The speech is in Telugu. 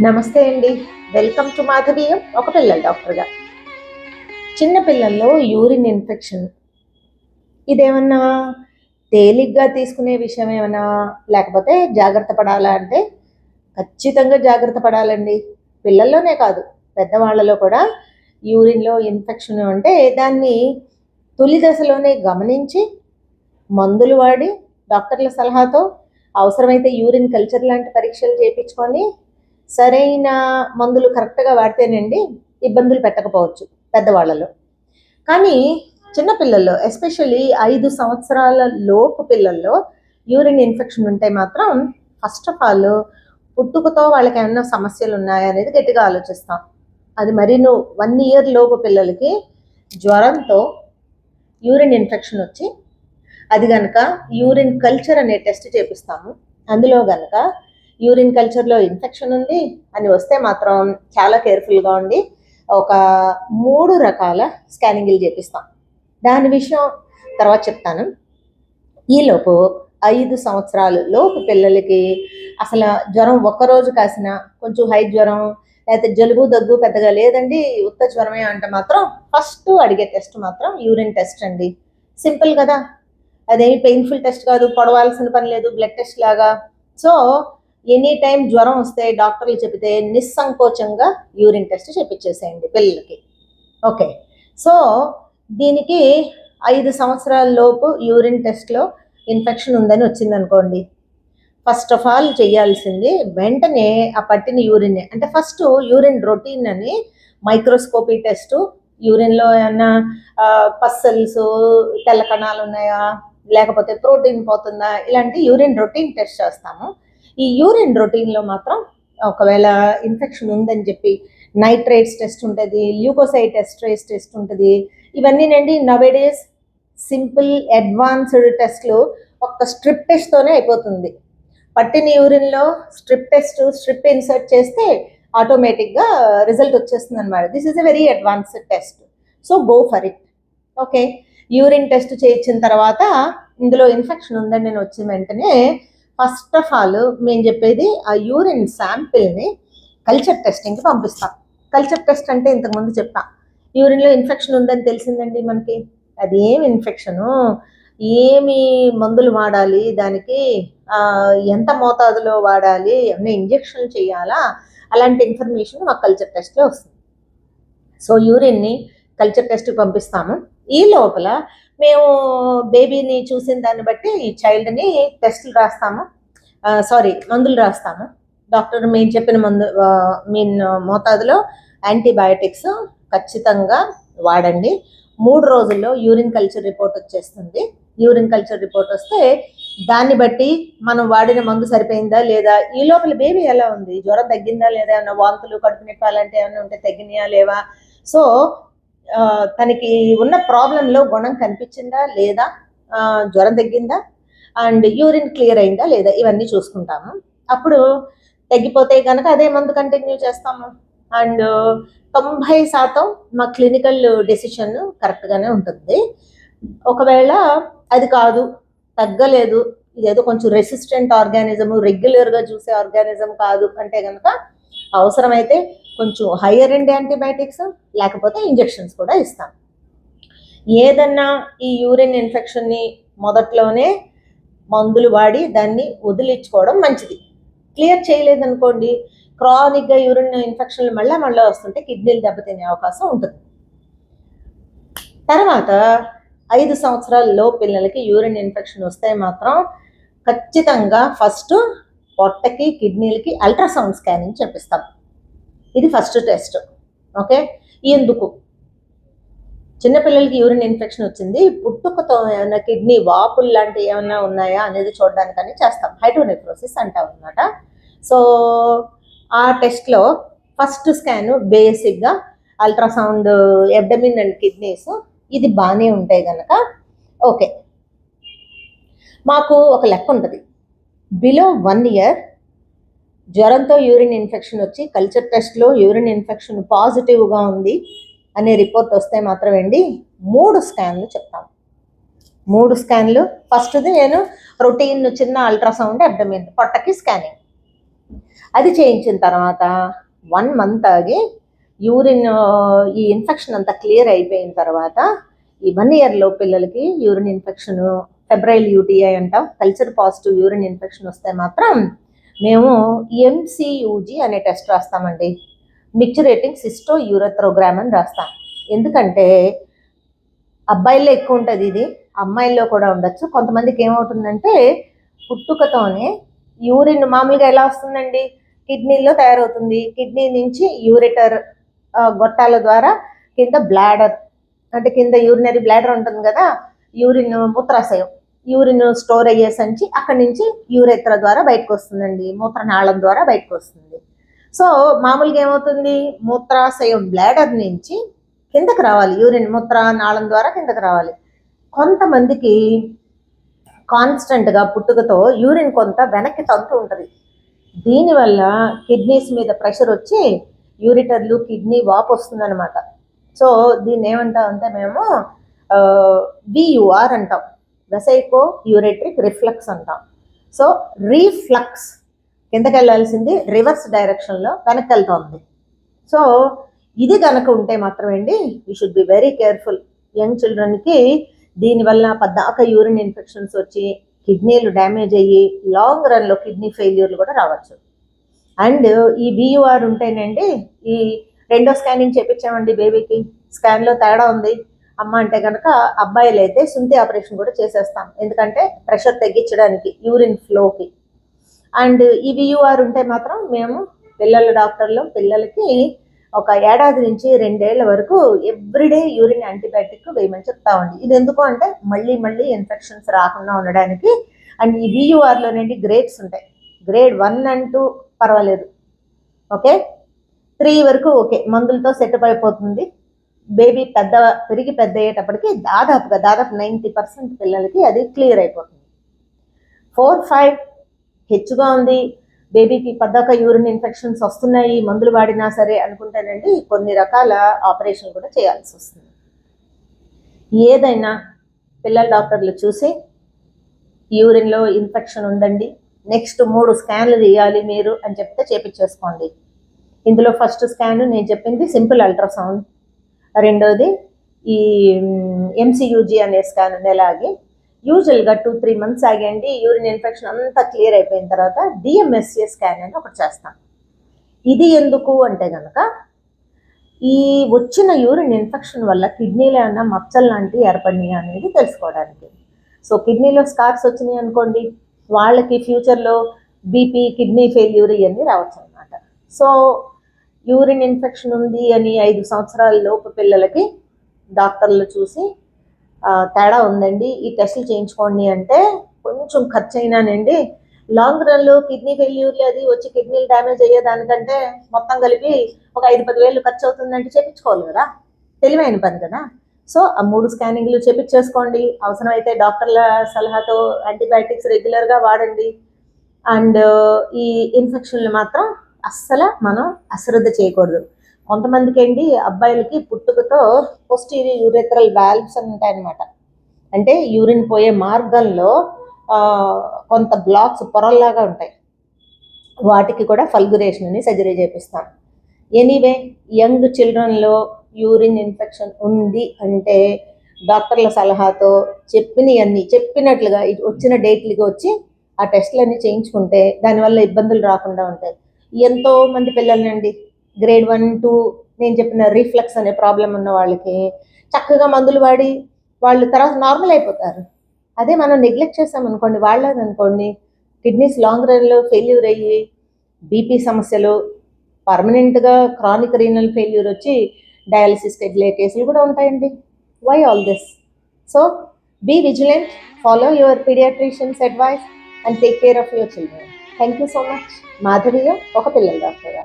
నమస్తే అండి. వెల్కమ్ టు మాధవీయం ఒక పిల్లల డాక్టర్గా చిన్న పిల్లల్లో యూరిన్ ఇన్ఫెక్షన్. ఇదేమన్నా తేలిగ్గా తీసుకునే విషయం ఏమన్నా లేకపోతే జాగ్రత్త పడాలా అంటే? ఖచ్చితంగా జాగ్రత్త పడాలండి. పిల్లల్లోనే కాదు పెద్దవాళ్ళలో కూడా యూరిన్లో ఇన్ఫెక్షన్ అంటే దాన్ని తొలి దశలోనే గమనించి మందులు వాడి డాక్టర్ల సలహాతో అవసరమైతే యూరిన్ కల్చర్ లాంటి పరీక్షలు చేయించుకొని సరైన మందులు కరెక్ట్గా వాడితేనండి ఇబ్బందులు పెట్టకపోవచ్చు పెద్దవాళ్ళలో. కానీ చిన్నపిల్లల్లో ఎస్పెషల్లీ ఐదు సంవత్సరాల లోపు పిల్లల్లో యూరిన్ ఇన్ఫెక్షన్ ఉంటే మాత్రం ఫస్ట్ ఆఫ్ ఆల్ పుట్టుకతో వాళ్ళకి ఏమైనా సమస్యలు ఉన్నాయా అనేది గట్టిగా ఆలోచిస్తాం. అది మరి నువ్వు వన్ ఇయర్ లోపు పిల్లలకి జ్వరంతో యూరిన్ ఇన్ఫెక్షన్ వచ్చి అది కనుక యూరిన్ కల్చర్ అనే టెస్ట్ చేపిస్తాము. అందులో కనుక యూరిన్ కల్చర్లో ఇన్ఫెక్షన్ ఉంది అని వస్తే మాత్రం చాలా కేర్ఫుల్గా ఉండి ఒక మూడు రకాల స్కానింగ్లు చేపిస్తాం. దాని విషయం తర్వాత చెప్తాను. ఈలోపు ఐదు సంవత్సరాలు లోపు పిల్లలకి అసలు జ్వరం ఒక్కరోజు కాసిన కొంచెం హై జ్వరం లేకపోతే జలుబు దగ్గు పెద్దగా లేదండి ఉత్త జ్వరమే అంటే మాత్రం ఫస్ట్ అడిగే టెస్ట్ మాత్రం యూరిన్ టెస్ట్ అండి. సింపుల్ కదా. అదేమి పెయిన్ఫుల్ టెస్ట్ కాదు పొడవాల్సిన పని లేదు బ్లడ్ టెస్ట్ లాగా. సో ఎనీ టైం జ్వరం వస్తే డాక్టర్లు చెబితే నిస్సంకోచంగా యూరిన్ టెస్ట్ చేపించేసేయండి పిల్లలకి. ఓకే. సో దీనికి ఐదు సంవత్సరాల లోపు యూరిన్ టెస్ట్లో ఇన్ఫెక్షన్ ఉందని వచ్చిందనుకోండి. ఫస్ట్ ఆఫ్ ఆల్ చేయాల్సింది వెంటనే ఆ పట్టిన యూరిన్ అంటే ఫస్ట్ యూరిన్ రొటీన్ అని మైక్రోస్కోపీ టెస్ట్ యూరిన్లో ఏమన్నా పస్సల్స్ తెల్ల కణాలు ఉన్నాయా లేకపోతే ప్రోటీన్ పోతుందా ఇలాంటి యూరిన్ రొటీన్ టెస్ట్ చేస్తాము. ఈ యూరిన్ రొటీన్లో మాత్రం ఒకవేళ ఇన్ఫెక్షన్ ఉందని చెప్పి నైట్రేట్స్ టెస్ట్ ఉంటుంది ల్యూకోసైడ్ టెస్ట్రేస్ టెస్ట్ ఉంటుంది ఇవన్నీనండి నవేడేస్ సింపుల్ అడ్వాన్స్డ్ టెస్ట్లు ఒక్క స్ట్రిప్ టెస్ట్తోనే అయిపోతుంది. పట్టిన యూరిన్లో స్ట్రిప్ టెస్ట్ స్ట్రిప్ ఇన్సర్ట్ చేస్తే ఆటోమేటిక్గా రిజల్ట్ వచ్చేస్తుంది అనమాట this is a very advanced test. So go for it. Okay? Urine test చేయించిన తర్వాత ఇందులో ఇన్ఫెక్షన్ ఉందని నేను వచ్చిన వెంటనే ఫస్ట్ ఆఫ్ ఆల్ మేము చెప్పేది ఆ యూరిన్ శాంపిల్ని కల్చర్ టెస్టింగ్కి పంపిస్తాం. కల్చర్ టెస్ట్ అంటే ఇంతకుముందు చెప్పా. యూరిన్లో ఇన్ఫెక్షన్ ఉందని తెలిసిందండి మనకి? అది ఏమి ఇన్ఫెక్షను ఏమి మందులు వాడాలి? దానికి ఎంత మోతాదులో వాడాలి? ఏమైనా ఇంజెక్షన్ చేయాలా? అలాంటి ఇన్ఫర్మేషన్ మాకు కల్చర్ టెస్ట్లో వస్తుంది. సో యూరిన్ని కల్చర్ టెస్ట్కి పంపిస్తాము. ఈ లోపల మేము బేబీని చూసిన దాన్ని బట్టి ఈ చైల్డ్ని టెస్టులు రాస్తాము. సారీ మందులు రాస్తాము. డాక్టర్ మేము చెప్పిన మందు మీన్ మోతాదులో యాంటీబయాటిక్స్ ఖచ్చితంగా వాడండి. మూడు రోజుల్లో యూరిన్ కల్చర్ రిపోర్ట్ వచ్చేస్తుంది. యూరిన్ కల్చర్ రిపోర్ట్ వస్తే దాన్ని బట్టి మనం వాడిన మందు సరిపోయిందా లేదా? ఈ లోపల బేబీ ఎలా ఉంది? జ్వరం తగ్గిందా లేదా? ఏమైనా వాంతులు కడుపు నొప్పి అలాంటివి ఏమైనా ఉంటే తగ్గినాయా లేవా? సో తనకి ఉన్న ప్రాబ్లంలో గుణం కనిపించిందా లేదా? జ్వరం తగ్గిందా? అండ్ యూరిన్ క్లియర్ అయిందా లేదా? ఇవన్నీ చూసుకుంటాము. అప్పుడు తగ్గిపోతే కనుక అదే మందు కంటిన్యూ చేస్తాము. అండ్ తొంభై శాతం మా క్లినికల్ డెసిషన్ కరెక్ట్గానే ఉంటుంది. ఒకవేళ అది కాదు తగ్గలేదు ఇదేదో కొంచెం రెసిస్టెంట్ ఆర్గానిజం రెగ్యులర్గా చూసే ఆర్గానిజం కాదు అంటే కనుక అవసరమైతే కొంచెం హయ్యర్ ఎండ్ యాంటీబయాటిక్స్ లేకపోతే ఇంజెక్షన్స్ కూడా ఇస్తాం. ఏదన్నా ఈ యూరిన్ ఇన్ఫెక్షన్ని మొదట్లోనే మందులు వాడి దాన్ని వదిలించుకోవడం మంచిది. క్లియర్ చేయలేదనుకోండి క్రానిక్గా యూరిన్ ఇన్ఫెక్షన్లు మళ్ళీ మళ్ళీ వస్తుంటే కిడ్నీలు దెబ్బతినే అవకాశం ఉంటుంది. తర్వాత ఐదు సంవత్సరాల్లో పిల్లలకి యూరిన్ ఇన్ఫెక్షన్ వస్తే మాత్రం ఖచ్చితంగా ఫస్ట్ పొట్టకి కిడ్నీలకి అల్ట్రాసౌండ్ స్కానింగ్ చేపిస్తాం. ఇది ఫస్ట్ టెస్ట్ ఓకే? ఎందుకు? చిన్నపిల్లలకి యూరిన్ ఇన్ఫెక్షన్ వచ్చింది పుట్టుకతో ఏమైనా కిడ్నీ వాపులు లాంటివి ఏమైనా ఉన్నాయా అనేది చూడడానికని చేస్తాం. హైడ్రోనెఫ్రోసిస్ అంటాం అనమాట సో ఆ టెస్ట్లో ఫస్ట్ స్కాన్ బేసిక్గా అల్ట్రాసౌండ్ ఎబ్డమిన్ అండ్ కిడ్నీస్ ఇది బాగానే ఉంటాయి కనుక ఓకే. మాకు ఒక లెక్క ఉంటుంది. బిలో వన్ ఇయర్ జ్వరంతో యూరిన్ ఇన్ఫెక్షన్ వచ్చి కల్చర్ టెస్ట్లో యూరిన్ ఇన్ఫెక్షన్ పాజిటివ్గా ఉంది అనే రిపోర్ట్ వస్తే మాత్రం అండి మూడు స్కాన్లు చెప్తాం. మూడు స్కాన్లు. ఫస్ట్ది నేను రొటీన్ చిన్న అల్ట్రాసౌండ్ అబ్డమిన్ పొట్టకి స్కానింగ్. అది చేయించిన తర్వాత వన్ మంత్ ఆగి యూరిన్ ఈ ఇన్ఫెక్షన్ అంతా క్లియర్ అయిపోయిన తర్వాత ఈ వన్ ఇయర్లో పిల్లలకి యూరిన్ ఇన్ఫెక్షన్ ఫెబ్రైల్ యూటీఐ అంటాం కల్చర్ పాజిటివ్ యూరిన్ ఇన్ఫెక్షన్ వస్తే మాత్రం మేము ఎంసీయూజీ అనే టెస్ట్ రాస్తామండి. మిక్చరేటింగ్ సిస్టో యూరథ్రోగ్రామ్ అని రాస్తాం. ఎందుకంటే అబ్బాయిల్లో ఎక్కువ ఉంటుంది ఇది. అమ్మాయిల్లో కూడా ఉండొచ్చు. కొంతమందికి ఏమవుతుందంటే పుట్టుకతోనే యూరిన్ మామూలుగా ఎలా వస్తుందండి? కిడ్నీలో తయారవుతుంది. కిడ్నీ నుంచి యూరిటర్ గొట్టాల ద్వారా కింద బ్లాడర్ అంటే కింద యూరినరీ బ్లాడర్ ఉంటుంది కదా యూరిన్ మూత్రాశయం. యూరిన్ స్టోర్ అయ్యే సంచి అక్కడి నుంచి యూరెత్ర ద్వారా బయటకు వస్తుందండి మూత్రనాళం ద్వారా బయటకు వస్తుంది సో మామూలుగా ఏమవుతుంది? మూత్రాశయం బ్లాడర్ నుంచి కిందకి రావాలి. యూరిన్ మూత్ర నాళం ద్వారా కిందకి రావాలి. కొంతమందికి కాన్స్టెంట్గా పుట్టుకతో యూరిన్ కొంత వెనక్కి తంతు ఉంటుంది. దీనివల్ల కిడ్నీస్ మీద ప్రెషర్ వచ్చి యూరిటర్లు కిడ్నీ వాపు వస్తుందన్నమాట సో దీన్ని ఏమంటాం అంటే మేము వియుఆర్ అంటాం. వెసైకో యూరెట్రిక్ రిఫ్లక్స్ అంటాం. సో రీఫ్లక్స్ కిందకి వెళ్ళాల్సింది రివర్స్ డైరెక్షన్లో వెనక్కి వెళ్తోంది సో ఇది కనుక ఉంటే మాత్రమేంటి? You should be very careful. Young చిల్డ్రన్కి దీనివల్ల పద్దాక యూరిన్ ఇన్ఫెక్షన్స్ వచ్చి కిడ్నీలు డ్యామేజ్ అయ్యి లాంగ్ రన్లో కిడ్నీ ఫెయిల్యూర్లు కూడా రావచ్చు. అండ్ ఈ బీయూఆర్ ఉంటేనండి ఈ రెండో స్కానింగ్ చేపించామండి బేబీకి. స్కాన్లో తేడా ఉంది. అమ్మ అంటే కనుక అబ్బాయిలు అయితే సుంతి ఆపరేషన్ కూడా చేసేస్తాం. ఎందుకంటే ప్రెషర్ తగ్గించడానికి యూరిన్ ఫ్లోకి. అండ్ ఈ వియూఆర్ ఉంటే మాత్రం మేము పిల్లల డాక్టర్లు పిల్లలకి ఒక ఏడాది నుంచి రెండేళ్ళ వరకు ఎవ్రీడే యూరిన్ యాంటీబయాటిక్ వేయమని చెప్తామండి ఇది ఎందుకు అంటే మళ్ళీ మళ్ళీ ఇన్ఫెక్షన్స్ రాకుండా ఉండడానికి అండ్ ఈ వియూఆర్లోనండి గ్రేడ్స్ ఉంటాయి. గ్రేడ్ వన్ అండ్ టూ పర్వాలేదు. ఓకే? త్రీ వరకు ఓకే. మందులతో సెటప్ అయిపోతుంది. బేబీ పెద్ద పెరిగి పెద్ద అయ్యేటప్పటికి దాదాపుగా దాదాపు నైంటీ పర్సెంట్ పిల్లలకి అది క్లియర్ అయిపోతుంది. ఫోర్ ఫైవ్ హెచ్చుగా ఉంది. బేబీకి పద్దాక యూరిన్ ఇన్ఫెక్షన్స్ వస్తున్నాయి మందులు వాడినా సరే అనుకుంటేనండి కొన్ని రకాల ఆపరేషన్ కూడా చేయాల్సి వస్తుంది. ఏదైనా పిల్లల డాక్టర్లు చూసి యూరిన్లో ఇన్ఫెక్షన్ ఉందండి నెక్స్ట్ మూడు స్కాన్లు చేయాలి మీరు అని చెప్తే చేపించేసుకోండి. ఇందులో ఫస్ట్ స్కాన్ నేను చెప్పింది సింపుల్ అల్ట్రాసౌండ్ రెండోది ఈ ఎంసీయూజీ అనే స్కాన్ నెలాగి యూజువల్గా టూ త్రీ మంత్స్ ఆగండి యూరిన్ ఇన్ఫెక్షన్ అంతా క్లియర్ అయిపోయిన తర్వాత డిఎంఎస్ఏ స్కాన్ అని ఒకటి చేస్తాం. ఇది ఎందుకు అంటే కనుక ఈ వచ్చిన యూరిన్ ఇన్ఫెక్షన్ వల్ల కిడ్నీలో ఏమన్నా మచ్చలు లాంటివి ఏర్పడినాయి అనేది తెలుసుకోవడానికి. సో కిడ్నీలో స్కార్స్ వచ్చినాయి అనుకోండి వాళ్ళకి ఫ్యూచర్లో బీపీ కిడ్నీ ఫెయిల్యూర్ ఇవన్నీ రావచ్చు అనమాట సో యూరిన్ ఇన్ఫెక్షన్ ఉంది అని ఐదు సంవత్సరాల లోపు పిల్లలకి డాక్టర్లు చూసి తేడా ఉందండి. ఈ టెస్టులు చేయించుకోండి అంటే కొంచెం ఖర్చు అయినానండి లాంగ్ రన్లో కిడ్నీ ఫెయిల్యూర్లు అది వచ్చి కిడ్నీలు డ్యామేజ్ అయ్యేదానికంటే మొత్తం కలిపి ఒక ఐదు పది వేలు ఖర్చు అవుతుందంటే చేపించుకోవాలి కదా. తెలివైన పని కదా. సో ఆ మూడు స్కానింగ్లు చేపించేసుకోండి. అవసరమైతే డాక్టర్ల సలహాతో యాంటీబయాటిక్స్ రెగ్యులర్గా వాడండి. అండ్ ఈ ఇన్ఫెక్షన్లు మాత్రం అస్సలు మనం అశ్రద్ధ చేయకూడదు. కొంతమందికి ఏంటి అబ్బాయిలకి పుట్టుకతో పోస్టీరియర్ యూరెథరల్ వాల్వ్స్ అని ఉంటాయన్నమాట. అంటే యూరిన్ పోయే మార్గంలో కొంత బ్లాక్స్ పొరల్లాగా ఉంటాయి. వాటికి కూడా ఫల్గురేషన్ అని సర్జరీ చేపిస్తాం. ఎనీవే యంగ్ చిల్డ్రన్లో యూరిన్ ఇన్ఫెక్షన్ ఉంది అంటే డాక్టర్ల సలహాతో చెప్పినవన్నీ చెప్పినట్లుగా వచ్చిన డేట్లకి వచ్చి ఆ టెస్ట్లన్నీ చేయించుకుంటే దానివల్ల ఇబ్బందులు రాకుండా ఉంటాయి. ఎంతో మంది పిల్లలండి. గ్రేడ్ వన్ టూ నేను చెప్పిన రిఫ్లెక్స్ అనే ప్రాబ్లం ఉన్న వాళ్ళకి చక్కగా మందులు వాడి వాళ్ళు తర్వాత నార్మల్ అయిపోతారు. అదే మనం నెగ్లెక్ట్ చేసామనుకోండి వాళ్ళది అనుకోండి. కిడ్నీస్ లాంగ్ రన్లో ఫెయిల్యూర్ అయ్యి బీపీ సమస్యలు పర్మనెంట్గా క్రానిక్ రీనల్ ఫెయిల్యూర్ వచ్చి డయాలసిస్ వెళ్ళే కేసులు కూడా ఉంటాయండి. Why all this so be vigilant follow your paediatricians advice and take care of your children thank you so much మాధవిగా ఒక పిల్లల డాక్టర్